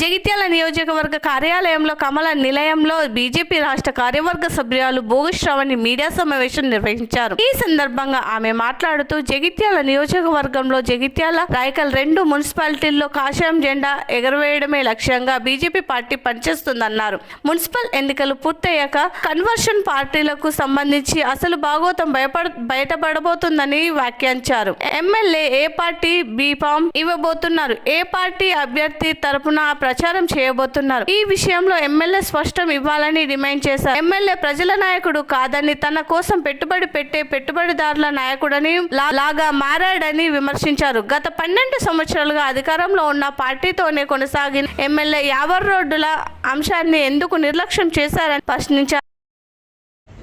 జగిత్యాల నియోజకవర్గ కార్యాలయంలో కమల నిలయంలో బీజేపీ రాష్ట్ర కార్యవర్గ సభ్యురాలు భోగశ్రవణి మీడియా సమావేశం నిర్వహించారు. ఈ సందర్భంగా ఆమె మాట్లాడుతూ జగిత్యాల నియోజకవర్గంలో జగిత్యాల రాయకల్ రెండు మున్సిపాలిటీల్లో కాషాయం జెండా ఎగరవేయడమే లక్ష్యంగా బీజేపీ పార్టీ పనిచేస్తుందన్నారు. మున్సిపల్ ఎన్నికలు పూర్తయ్యాక కన్వర్షన్ పార్టీలకు సంబంధించి అసలు భాగోతం భయపడ బయటపడబోతుందని వ్యాఖ్యానించారు. ఎమ్మెల్యే ఏ పార్టీ బీఫామ్ ఇవ్వబోతున్నారు. ఏ పార్టీ అభ్యర్థి తరపున ప్రచారం చేయబోతున్నారు. ఈ విషయంలో ఎమ్మెల్యే స్పష్టం ఇవ్వాలని డిమాండ్ చేశారు. ఎమ్మెల్యే ప్రజల నాయకుడు కాదని తన కోసం పెట్టుబడి పెట్టే పెట్టుబడిదారుల నాయకుడని లా- లాగా మారాడని విమర్శించారు. గత పన్నెండు సంవత్సరాలుగా అధికారంలో ఉన్న పార్టీతోనే కొనసాగిన ఎమ్మెల్యే యావర్ రోడ్డుల అంశాన్ని ఎందుకు నిర్లక్ష్యం చేశారని ప్రశ్నించారు.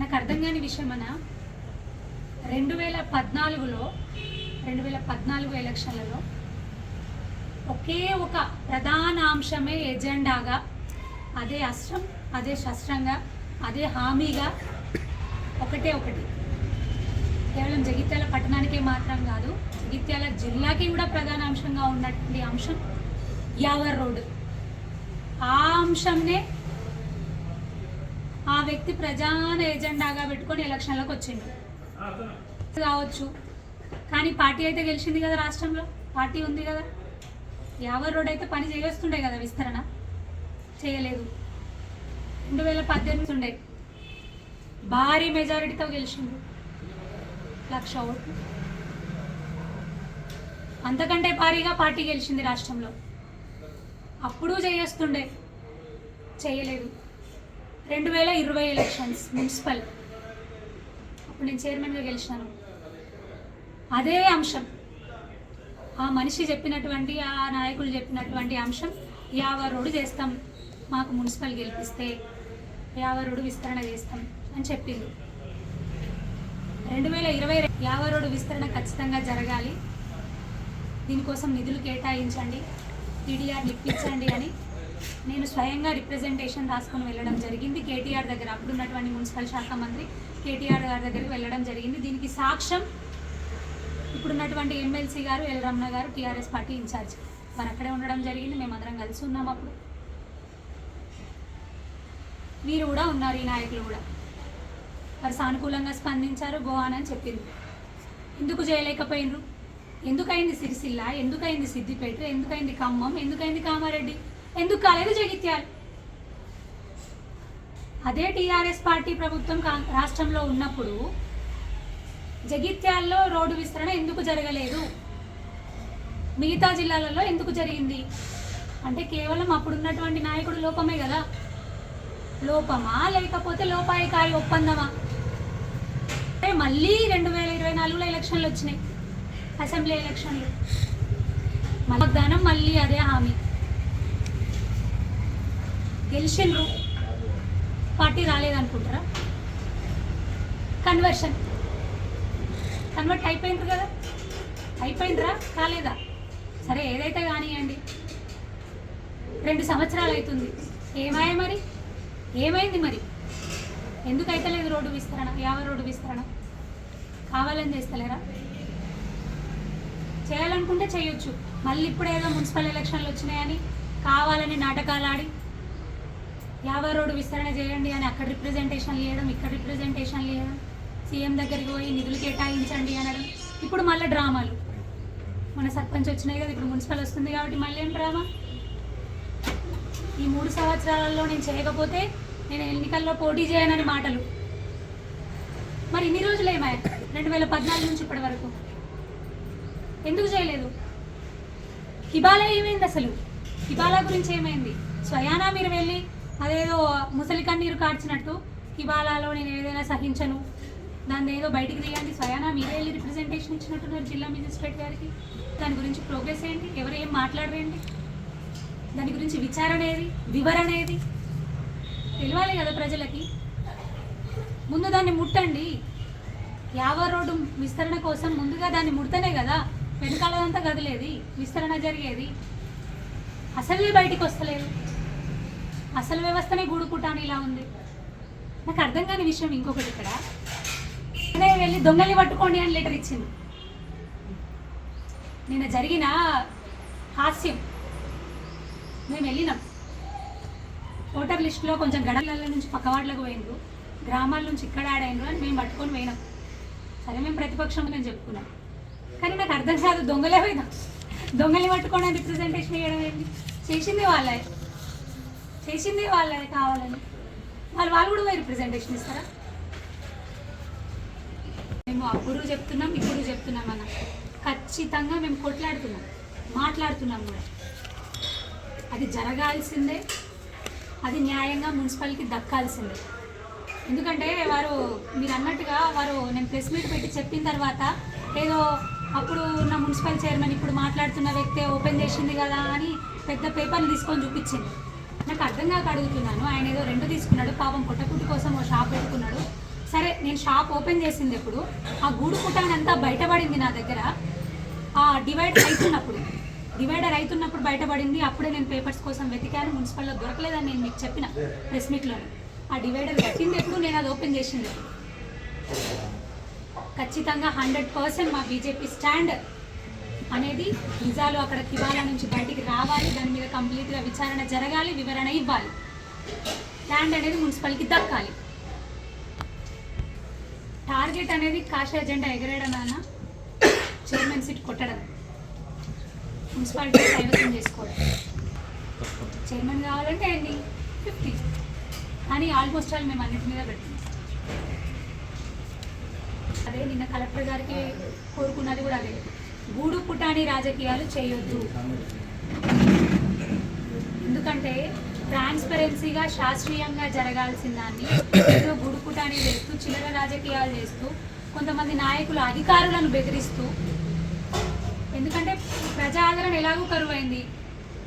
నాకు అర్థం కాని విషయం అన్న రెండు వేల పద్నాలుగులో రెండు వేల పద్నాలుగు ఎలక్షన్లలో ఒకే ఒక ప్రధాన అంశమే ఎజెండాగా అదే అస్త్రం అదే శస్త్రంగా అదే హామీగా ఒకటే ఒకటి. కేవలం జగిత్యాల పట్టణానికే మాత్రం కాదు జగిత్యాల జిల్లాకి కూడా ప్రధాన అంశంగా ఉన్నటువంటి అంశం యావర్ రోడ్డు. ఆ అంశంనే ఆ వ్యక్తి ప్రధాన ఎజెండాగా పెట్టుకొని ఎలక్షన్లకు వచ్చిండు. కావచ్చు. కానీ పార్టీ అయితే గెలిచింది కదా రాష్ట్రంలో పార్టీ ఉంది కదా. యావర్ రోడ్ అయితే పని చేస్తుండే కదా విస్తరణ. చేయలేదు. రెండు వేల పద్దెనిమిది ఉండే. భారీ మెజారిటీతో గెలిచిండు లక్ష ఓట్లు. అంతకంటే భారీగా పార్టీ గెలిచింది రాష్ట్రంలో. అప్పుడు చేస్తుండే చేయలేదు. రెండు వేల ఇరవై ఎలక్షన్స్ మున్సిపల్. అప్పుడు నేను చైర్మన్గా గెలిచినాను. అదే అంశం. ఆ మనిషి చెప్పినటువంటి ఆ నాయకులు చెప్పినటువంటి అంశం యావరుడు చేస్తాం. మాకు మున్సిపల్ గెలిపిస్తే యావరుడు విస్తరణ చేస్తాం అని చెప్పింది రెండు వేల ఇరవై యావరుడు విస్తరణ ఖచ్చితంగా జరగాలి. దీనికోసం నిధులు కేటాయించండి టీడీఆర్ ఇప్పించండి అని నేను స్వయంగా రిప్రజెంటేషన్ రాసుకొని వెళ్ళడం జరిగింది. కేటీఆర్ దగ్గర అప్పుడున్నటువంటి మున్సిపల్ శాఖ మంత్రి కేటీఆర్ గారి దగ్గరికి వెళ్ళడం జరిగింది. దీనికి సాక్ష్యం ఇప్పుడున్నటువంటి ఎమ్మెల్సీ గారు ఎల్ రమణ గారు టీఆర్ఎస్ పార్టీ ఇన్ఛార్జ్. వారు అక్కడే ఉండడం జరిగింది. మేమందరం కలిసి ఉన్నాం అప్పుడు. వీరు కూడా ఉన్నారు ఈ నాయకులు కూడా. వారు సానుకూలంగా స్పందించారు గోవాన్ అని చెప్పింది ఎందుకు చేయలేకపోయినరు ఎందుకైంది సిరిసిల్ల? ఎందుకైంది సిద్దిపేట? ఎందుకైంది ఖమ్మం? ఎందుకైంది కామారెడ్డి? ఎందుకు కాలేదు జగిత్యాలు? అదే టీఆర్ఎస్ పార్టీ ప్రభుత్వం కా- రాష్ట్రంలో ఉన్నప్పుడు జగిత్యాల్లో రోడ్డు విస్తరణ ఎందుకు జరగలేదు? మిగతా జిల్లాలలో ఎందుకు జరిగింది? అంటే కేవలం అప్పుడున్నటువంటి నాయకుడు లోపమే కదా? లోపమా? లేకపోతే లోపాయకారి ఒప్పందమా? అంటే మళ్ళీ రెండు వేల ఇరవై నాలుగులో ఎలక్షన్లు వచ్చినాయి. అసెంబ్లీ ఎలక్షన్లు. వాగ్దానం మళ్ళీ అదే హామీ. గెలిచిండ్రు. పార్టీ రాలేదనుకుంటారా? కన్వర్షన్. కన్వర్ట్ అయిపోయింది కదా? అయిపోయిందిరా కాలేదా? సరే ఏదైతే కానివ్వండి రెండు సంవత్సరాలు అవుతుంది. ఏమాయ మరి? ఏమైంది మరి? ఎందుకు అయితలేదు రోడ్డు విస్తరణ? యావ రోడ్డు విస్తరణ? కావాలని చేస్తలేరా? చేయాలనుకుంటే చేయొచ్చు. మళ్ళీ ఇప్పుడు ఏదో మున్సిపల్ ఎలక్షన్లు వచ్చినాయని కావాలని నాటకాలు ఆడి యావ రోడ్డు విస్తరణ చేయండి అని అక్కడ రిప్రజెంటేషన్లు ఇవ్వడం ఇక్కడ రిప్రజెంటేషన్లు ఇవ్వడం సీఎం దగ్గరికి పోయి నిధులు కేటాయించండి అనడం. ఇప్పుడు మళ్ళీ డ్రామాలు. మన సర్పంచ్ వచ్చినాయి కదా ఇప్పుడు మున్సిపల్ వస్తుంది కాబట్టి మళ్ళీ ఏం డ్రామా? ఈ మూడు సంవత్సరాలలో నేను చేయకపోతే నేను ఎన్నికల్లో పోటీ చేయనని మాటలు. మరి ఇన్ని రోజులు ఏమాయి రెండు వేల పద్నాలుగు నుంచి ఇప్పటి వరకు. ఎందుకు చేయలేదు? హిబాలా ఏమైంది అసలు? హిబాలా గురించి ఏమైంది? స్వయానా మీరు వెళ్ళి అదేదో ముసలి కన్నీరు కార్చినట్టు హిబాలాలో నేను ఏదైనా సహించను. దాన్ని ఏదో బయటికి తీయండి స్వయానా మీరే వెళ్ళి రిప్రజెంటేషన్ ఇచ్చినట్టున్నారు జిల్లా మెజిస్ట్రేట్ గారికి. దాని గురించి ప్రోగ్రెస్ ఏంటి? ఎవరు ఏం మాట్లాడరేంటి? దాని గురించి విచారణ ఏది? వివరణ ఏది? తెలియాలి కదా ప్రజలకి. ముందు దాన్ని ముట్టండి. యావ రోడ్డు విస్తరణ కోసం ముందుగా దాన్ని ముడితేనే కదా? వెనకాలదంతా కదిలేది విస్తరణ జరిగేది. అసలే బయటికి వస్తలేదు. అసలు వ్యవస్థనే గూడుకుటాని ఇలా ఉంది. నాకు అర్థం కాని విషయం ఇంకొకటి ఇక్కడ. అదే వెళ్ళి దొంగల్ని పట్టుకోండి అని లెటర్ ఇచ్చింది. నిన్న జరిగిన హాస్యం. మేము వెళ్ళినాం. ఓటర్ లిస్టులో కొంచెం గడల నుంచి పక్కవాట్లకు పోయిండ్రు. గ్రామాల నుంచి ఇక్కడ ఆడైండ్రు అని మేము పట్టుకొని పోయినాం. సరే మేము ప్రతిపక్షం నేను చెప్పుకున్నాం. కానీ నాకు అర్థం కాదు దొంగలే పోయినా. దొంగలు పట్టుకోవడం రిప్రజెంటేషన్ వేయడం ఏంటి? చేసింది వాళ్ళే. చేసింది వాళ్ళే కావాలని. వాళ్ళు వాళ్ళు కూడా పోయి రిప్రజెంటేషన్ ఇస్తారా? మేము అప్పుడు చెప్తున్నాం ఇప్పుడు చెప్తున్నాం అన్న. ఖచ్చితంగా మేము కొట్లాడుతున్నాం మాట్లాడుతున్నాం కూడా. అది జరగాల్సిందే అది న్యాయంగా మున్సిపాలిటీకి దక్కాల్సిందే. ఎందుకంటే వారు మీరు అన్నట్టుగా వారు నేను ప్రెస్ మీట్ పెట్టి చెప్పిన తర్వాత ఏదో అప్పుడు ఉన్న మున్సిపల్ చైర్మన్ ఇప్పుడు మాట్లాడుతున్న వ్యక్తే ఓపెన్ చేసింది కదా అని పెద్ద పేపర్లు తీసుకొని చూపించింది. నాకు అర్థం కాక అడుగుతున్నాను. ఆయన ఏదో రెండు తీసుకున్నాడు పాపం పుట్టకుట్టి కోసం ఓ షాప్ పెట్టుకున్నాడు. సరే నేను షాప్ ఓపెన్ చేసింది ఎప్పుడు ఆ గూడు పుట్టానంతా బయటపడింది నా దగ్గర. ఆ డివైడర్ అవుతున్నప్పుడు డివైడర్ అవుతున్నప్పుడు బయటపడింది. అప్పుడే నేను పేపర్స్ కోసం వెతికాను. మున్సిపల్లో దొరకలేదని నేను మీకు చెప్పిన ప్రెస్ మీట్లో ఆ డివైడర్ కట్టింది ఎప్పుడు నేను అది ఓపెన్ చేసింది. ఖచ్చితంగా హండ్రెడ్ పర్సెంట్ మా బీజేపీ స్టాండ్ అనేది నిజాలు అక్కడ కివాలా నుంచి బయటికి రావాలి. దాని మీద కంప్లీట్గా విచారణ జరగాలి వివరణ ఇవ్వాలి. ల్యాండ్ అనేది మున్సిపల్కి దక్కాలి. టార్గెట్ అనేది కాష ఎజెండా ఎగరేయడం అన్న చైర్మన్ సీట్ కొట్టడం. మున్సిపాలిటీ కైవసం చేసుకోవడం. చైర్మన్ కావాలంటే ఎన్ని ఫిఫ్టీ. కానీ ఆల్మోస్ట్ ఆల్ మేము అన్నిటి మీద పెడుతున్నాం. అదే నిన్న కలెక్టర్ గారికి కోరుకున్నది కూడా అదే. గూడు పుటాని రాజకీయాలు చేయొద్దు. ఎందుకంటే ట్రాన్స్పరెన్సీగా శాస్త్రీయంగా జరగాల్సిన దాన్ని ఏదో గుడు చేస్తూ చిల్లర రాజకీయాలు చేస్తూ కొంతమంది నాయకులు అధికారులను బెదిరిస్తూ. ఎందుకంటే ప్రజా ఆదరణ ఎలాగూ కరువైంది.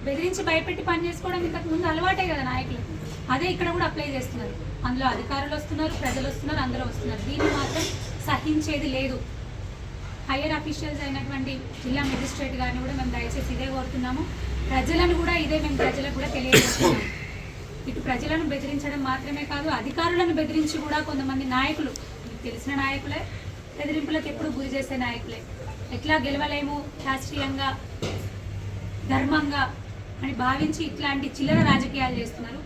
బెదిరించి భయపెట్టి పని చేసుకోవడం ఇంతకు ముందు అలవాటే కదా నాయకులకు. అదే ఇక్కడ కూడా అప్లై చేస్తున్నారు. అందులో అధికారులు వస్తున్నారు ప్రజలు వస్తున్నారు అందరూ వస్తున్నారు. దీన్ని మాత్రం సహించేది లేదు. హయ్యర్ అఫీషియల్స్ అయినటువంటి జిల్లా మెజిస్ట్రేట్ గారిని కూడా మేము దయచేసి ఇదే కోరుతున్నాము. ప్రజలను కూడా ఇదే మేము ప్రజలకు కూడా తెలియజేస్తున్నాము. ఇటు ప్రజలను బెదిరించడం మాత్రమే కాదు అధికారులను బెదిరించి కూడా కొంతమంది నాయకులు మీకు తెలిసిన నాయకులే బెదిరింపులకు ఎప్పుడు గురి చేసే నాయకులే. ఎట్లా గెలవలేము? శాస్త్రీయంగా ధర్మంగా అని భావించి ఇట్లాంటి చిల్లర రాజకీయాలు చేస్తున్నారు.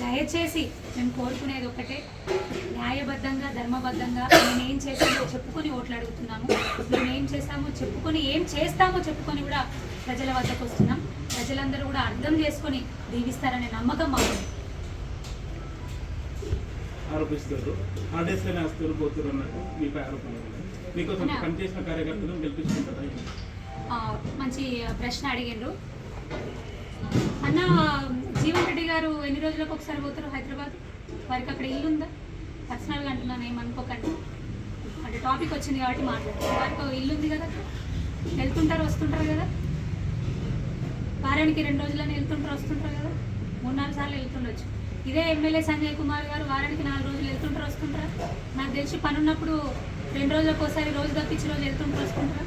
దయచేసి మేము కోరుకునేది ఒకటే న్యాయబద్ధంగా ధర్మబద్ధంగా మేము ఏం చేసామో చెప్పుకొని ఓట్లు అడుగుతున్నాము. మేము ఏం చేస్తామో చెప్పుకొని ఏం చేస్తామో చెప్పుకొని కూడా ప్రజల వద్దకు వస్తున్నాం. ప్రజలందరూ కూడా అర్థం చేసుకొని దీవిస్తారనే నమ్మకం మాకు ఉంది. ఆరోపిస్తారు హాలిడేస్లోనే వస్తారు పోతారు అన్నట్టు మీపై ఆరోపణలు ఉన్నాయి. మీకోసం అవునా? పనిచేసిన కార్యకర్తలను గెలిపించుకుంటారా? ఆ, మంచి ప్రశ్న అడిగిండ్రు. అన్న జీవన్ రెడ్డి గారు ఎన్ని రోజులకు ఒకసారి పోతారు హైదరాబాద్? వారికి అక్కడ ఇల్లు ఉందా? పర్సనల్గా అంటున్నాను ఏమనుకోకండి అంటే టాపిక్ వచ్చింది కాబట్టి మాట్లాడుతారు వారికి ఇల్లు ఉంది కదా వెళ్తుంటారు వస్తుంటారు కదా? వారానికి రెండు రోజులని వెళ్తుంటారు వస్తుంటారు కదా? మూడు నాలుగు సార్లు వెళ్తుండొచ్చు. ఇదే ఎమ్మెల్యే సంజయ్ కుమార్ గారు వారానికి నాలుగు రోజులు వెళ్తుంటారు వస్తుంటారా? నాకు తెలిసి పని ఉన్నప్పుడు రెండు రోజులకు ఒకసారి రోజు తప్పించి రోజు వెళ్తుంటారు వస్తుంటారా?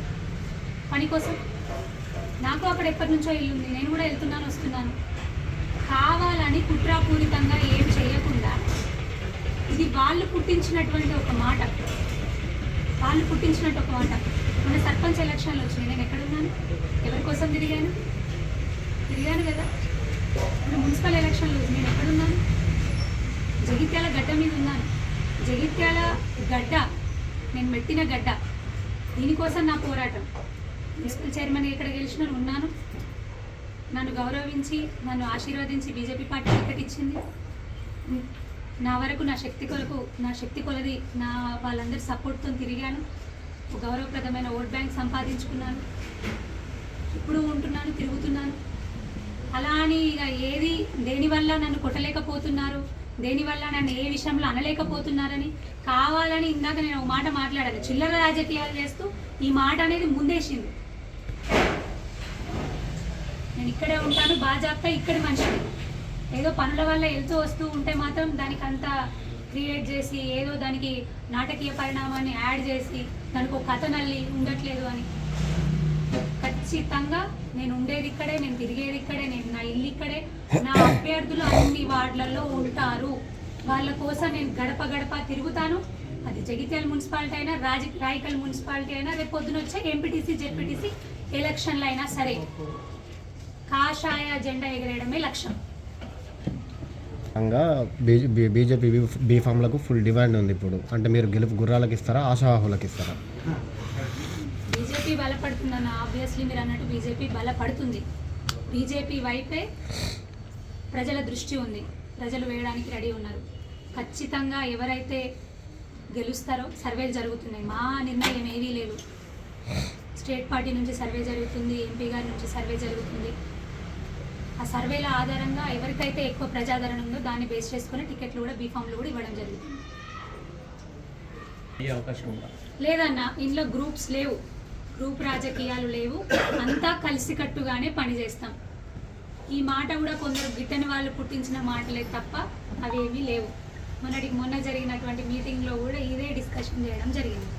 పని కోసం? నాకు అక్కడ ఎప్పటి నుంచో ఇల్లు ఉంది. నేను కూడా వెళ్తున్నాను వస్తున్నాను. కావాలని కుట్రాపూరితంగా ఏం చేయకుండా ఇది వాళ్ళు పుట్టించినటువంటి ఒక మాట. వాళ్ళు పుట్టించినట్టు ఒక మాట. మన సర్పంచ్ ఎలక్షన్లు వచ్చినాయి నేను ఎక్కడున్నాను ఎవరి కోసం తిరిగాను? తిరిగాను కదా. ఇప్పుడు మున్సిపల్ ఎలక్షన్లు నేను ఎక్కడున్నాను జగిత్యాల గడ్డ మీద ఉన్నాను. జగిత్యాల గడ్డ. నేను పెట్టిన గడ్డ. దీనికోసం నా పోరాటం. మున్సిపల్ చైర్మన్ ఎక్కడ గెలిచిన ఉన్నాను. నన్ను గౌరవించి నన్ను ఆశీర్వదించి బీజేపీ పార్టీ టికెట్ ఇచ్చింది నా వరకు నా శక్తి కొరకు నా శక్తి కొలది నా వాళ్ళందరి సపోర్ట్తో తిరిగాను. ఒక గౌరవప్రదమైన ఓట్ బ్యాంక్ సంపాదించుకున్నాను. ఇప్పుడు ఉంటున్నాను తిరుగుతున్నాను. అలా అని ఇక ఏది దేనివల్ల నన్ను కొట్టలేకపోతున్నారు? దేనివల్ల నన్ను ఏ విషయంలో అనలేకపోతున్నారని? కావాలని ఇందాక నేను ఒక మాట మాట్లాడాను. చిల్లర రాజకీయాలు చేస్తూ ఈ మాట అనేది ముందేసింది. నేను ఇక్కడే ఉంటాను బాజాప్తా ఇక్కడి మనిషి ఏదో పనుల వల్ల వెళ్తూ వస్తూ ఉంటే మాత్రం దానికి అంతా క్రియేట్ చేసి ఏదో దానికి నాటకీయ పరిణామాన్ని యాడ్ చేసి దానికి ఒక కథ నల్లి ఉండట్లేదు అని. ఖచ్చితంగా నేను ఉండేది ఇక్కడే నేను తిరిగేది ఇక్కడే నేను నా ఇల్లు ఇక్కడే. నా అభ్యర్థులు అన్ని వార్డులలో ఉంటారు. వాళ్ళ కోసం నేను గడప గడప తిరుగుతాను. అది జగిత్యాల మున్సిపాలిటీ అయినా రాజ రాయకల్ మున్సిపాలిటీ అయినా రేపు పొద్దున వచ్చే ఎంపీటీసీ జెడ్పీటీసీ ఎలక్షన్లు అయినా సరే. కాషాయ జెండా ఎగరేయడమే లక్ష్యం. ఇంకా బీ బీజేపీ బీఫామ్లకు ఫుల్ డిమాండ్ ఉంది ఇప్పుడు. అంటే మీరు గెలుపు గుర్రాలకు ఇస్తారా ఆశావాహులకు ఇస్తారా? బీజేపీ బలపడుతుందన్న ఆబ్వియస్లీ మీరు అన్నట్టు బీజేపీ బలపడుతుంది. బీజేపీ వైపే ప్రజల దృష్టి ఉంది. ప్రజలు వేయడానికి రెడీ ఉన్నారు. ఖచ్చితంగా ఎవరైతే గెలుస్తారో సర్వేలు జరుగుతున్నాయి. మా నిర్ణయం ఏవీ లేదు. స్టేట్ పార్టీ నుంచి సర్వే జరుగుతుంది ఎంపీ గారి నుంచి సర్వే జరుగుతుంది. ఆ సర్వేల ఆధారంగా ఎవరికైతే ఎక్కువ ప్రజాదరణ ఉందో దాన్ని బేస్ చేసుకుని టికెట్లు కూడా బీఫామ్లు కూడా ఇవ్వడం జరుగుతుంది లేదన్న ఇందులో గ్రూప్స్ లేవు. గ్రూప్ రాజకీయాలు లేవు. అంతా కలిసికట్టుగానే పనిచేస్తాం ఈ మాట కూడా కొందరు గిట్టని వాళ్ళు పుట్టించిన మాటలే తప్ప అవేమీ లేవు. మొన్నటికి మొన్న జరిగినటువంటి మీటింగ్లో కూడా ఇదే డిస్కషన్ చేయడం జరిగింది.